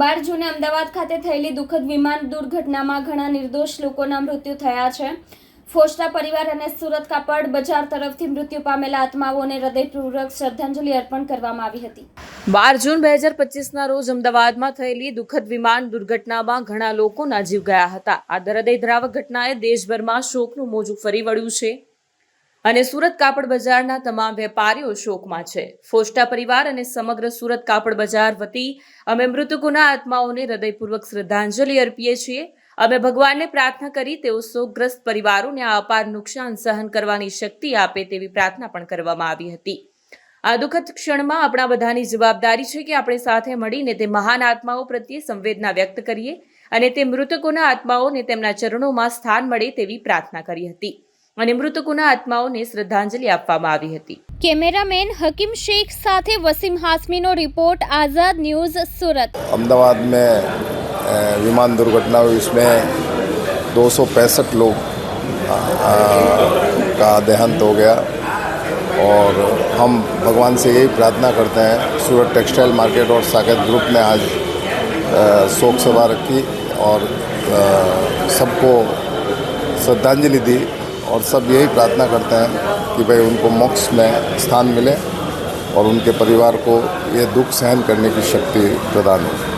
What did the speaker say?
બાર જૂને અમદાવાદ ખાતે થયેલી દુઃખદ વિમાન દુર્ઘટનામાં ઘણા નિર્દોષ લોકોના મૃત્યુ થયા છે. ફોસ્ટા પરિવાર અને સુરત કાપડ બજાર તરફથી મૃત્યુ પામેલા આત્માઓને હૃદયપૂર્વક શ્રદ્ધાંજલિ અર્પણ કરવામાં આવી હતી. બાર જૂન બે હજાર પચીસના રોજ અમદાવાદમાં થયેલી દુઃખદ વિમાન દુર્ઘટનામાં ઘણા લોકોના જીવ ગયા હતા. આ હૃદયદ્રાવક ઘટનાએ દેશભરમાં શોકનું મોજું ફરી વળ્યું છે. અને સુરત કાપડ બજારના તમામ વેપારીઓ શોકમાં છે. ફોસ્ટા પરિવાર અને સમગ્ર સુરત કાપડ બજાર વતી અમે મૃતકોના આત્માઓને હૃદયપૂર્વક શ્રદ્ધાંજલિ અર્પીએ છીએ. અમે ભગવાનને પ્રાર્થના કરી તેઓ શોકગ્રસ્ત પરિવારોને આ અપાર નુકસાન સહન કરવાની શક્તિ આપે તેવી પ્રાર્થના પણ કરવામાં આવી હતી. આ દુઃખદ ક્ષણમાં આપણા બધાની જવાબદારી છે કે આપણે સાથે મળીને તે મહાન આત્માઓ પ્રત્યે સંવેદના વ્યક્ત કરીએ અને તે મૃતકોના આત્માઓને તેમના ચરણોમાં સ્થાન મળે તેવી પ્રાર્થના કરી હતી. અને મૃતકોના આત્માઓને શ્રદ્ધાંજલિ આપવામાં આવી હતી કેમેરામેન હકીમ શેખ સાથે વસીમ હાસમીનો રિપોર્ટ આઝાદ ન્યૂઝ સુરત अहमदाबाद में अ, विमान दुर्घटना हुई इसमें दो सौ पैंसठ लोग अ, का देहांत हो गया और हम भगवान से यही प्रार्थना करते हैं सूरत टेक्सटाइल मार्केट और साकेत ग्रुप ने आज अ, शोक सभा रखी और अ, सबको श्रद्धांजलि दी और सब यही प्रार्थना करते हैं कि भाई उनको मोक्ष में स्थान मिले और उनके परिवार को ये दुख सहन करने की शक्ति प्रदान हो